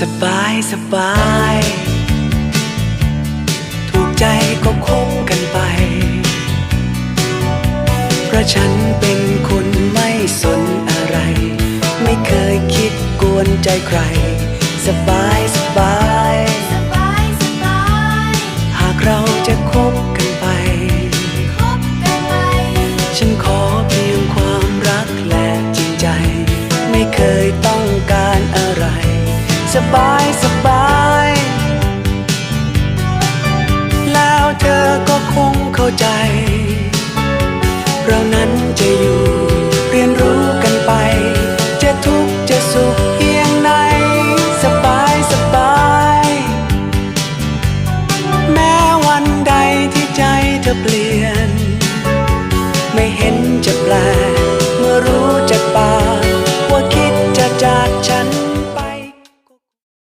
สบายสบาย ถูกใจก็คบกันไป เพราะฉันเป็นคนไม่สนอะไร ไม่เคยคิดกวนใจใคร สบายสบายสบายสบาย หากเราจะคบกันไปคบกันไปฉันขอเพียงความรักและจริงใจ ไม่เคยต้ บายสบาย แล้วเธอก็คงเข้าใจ เรานั้นจะอยู่เรียนรู้กันไป จะทุกข์จะสุขเพียงไหนสบายสบาย แม้วันใดที่ใจเธอเปลี่ยน ไม่เห็นจะแปลก